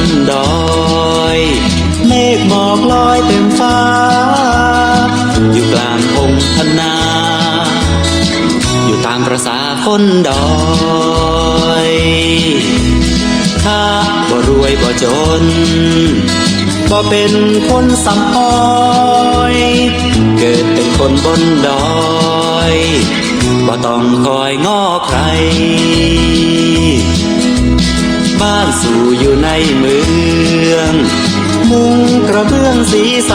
นดอย เมฆหมอกลอยเต็มฟ้า อยู่กลางพงพนา อยู่ตามประษาคนดอยข้าบ่รวยบ่จนบ่เป็นคนสำอ้อย เกิดเป็นคนบนดอยบ่ต้องคอยง้อใคร บ้านสู่อยู่ในเมือง มุงกระเบื้องสีใส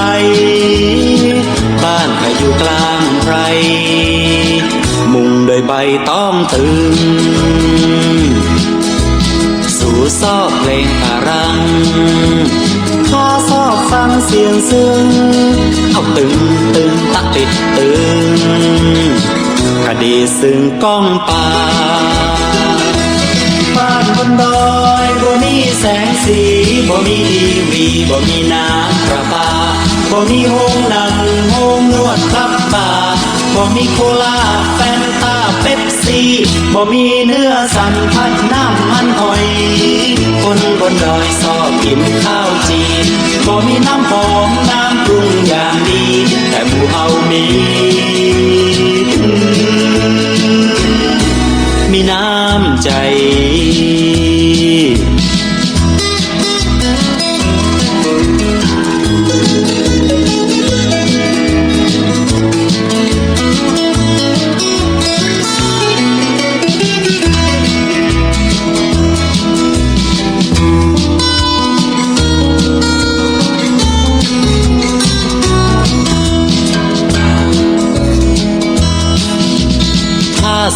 บ้านก็อยู่กลางไพร มุงโดยใบต้องตึง สู่ซอกเพลงคารังข้าซอกฟังเสียงซึ้งเอาตึงตึงตะติดตึงคดีซึ่งก้องป่า ดอยบ่มีแสงสีบ่มีทีวีบ่มีน้ำประปาบ่มีโฮงหนังโฮงนวดครับบาบ่มีโคลาแฟนตาเป๊ปซี่บ่มีเนื้อสันพัดน้ำมันหอย คนบนดอยชอบกินข้าวจีบ่มีน้ำหอมน้ำปรุงอย่างดี แต่หมู่เฮามีมีน้ำ ใจ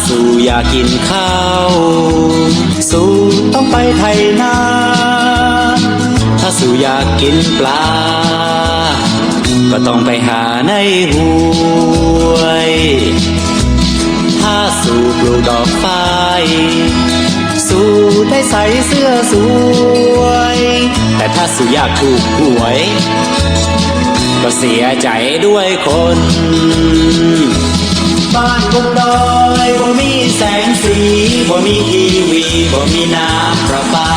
สู่อยากกินข้าว สู่ต้องไปไทยนาถ้าสู่อยากกินปลา ก็ต้องไปหาในห้วย ถ้าสู่ปลูกดอกไฟ้สู่ได้ใส่เสื้อสวย แต่ถ้าสู่อยากถูกหวย ก็เสียใจด้วยคน บ้านบนดอยบ่มีแสงสีบ่มีทีวีบ่มีน้ำประปา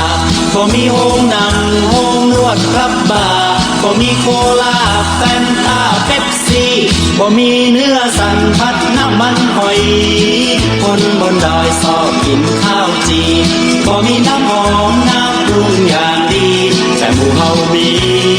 บ่มีโฮงหนังโฮงนวดครับบาร์บ่มีโคลาแฟนตาเป๊ปซี่บ่มีเนื้อสันพัดน้ำมันหอย คนบนดอยชอบกินข้าวจีบ่มีน้ำหอมน้ำปรุงอย่างดี แต่หมู่เฮามีมี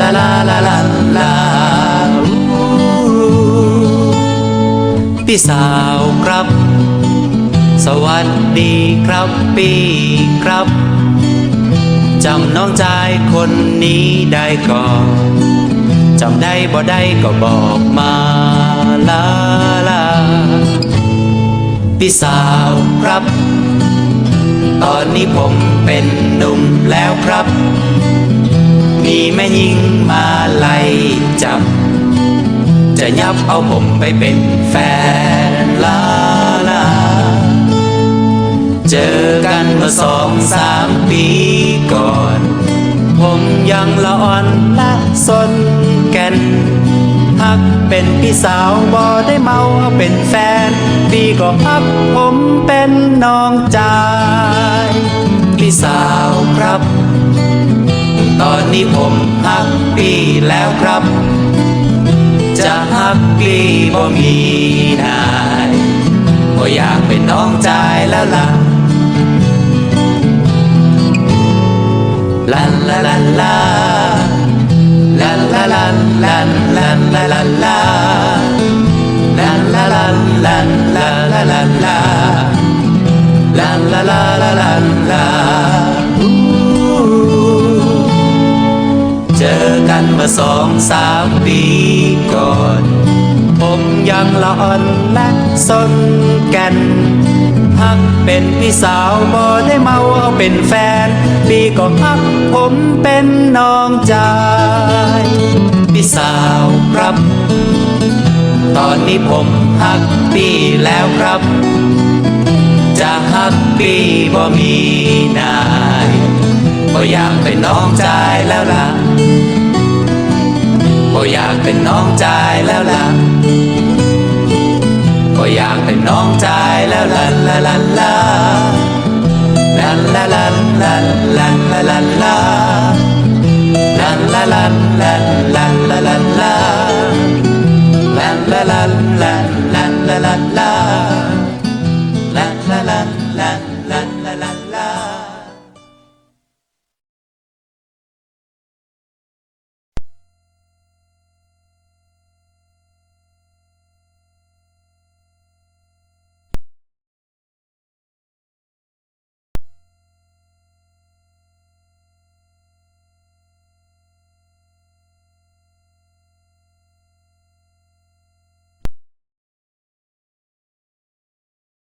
ลาลาลาลาลาพี่สาวครับ สวัสดีครับพี่ครับจำน้องชายคนนี้ได้ก่อนจำได้บ่ได้ก็บอกมาลาลาพี่สาวครับ ตอนนี้ผมเป็นหนุ่มแล้วครับ มีแม่ยิงมาไล่จับ จะยับเอาผมไปเป็นแฟนลาลา เจอกันเมื่อสองสามปีก่อน ผมยังละอ่อนละสนแก่นหักเป็นพี่สาวบ่ได้เมาเอาเป็นแฟนพี่ก็พักผมเป็นน้องจายพี่สาวครับ ตอนนี้ผมฮักปี้แล้วครับ จะฮักพี่บ่มีนายก็อยากเป็นน้องจายแล้วล่ะลันลาลันลา มื่อสองสามปีก่อน ผมยังละอ่อนและสนแก่นฮักเป็นพี่สาวบ่ได้เมาเอาเป็นแฟนปีก็ฮักผมเป็นน้องชายพี่สาวครับ ตอนนี้ผมฮักพี่แล้วครับ จะฮักพี่บ่มีนายบ่อยากเป็นน้องชายแล้วล่ะ ก็อยากเป็นน้องจายแล้วล่ะ ก็อยากเป็นน้องจายแล้วลันละลันล่ะลันละลันลันลันละลันละลันละลันละลันละ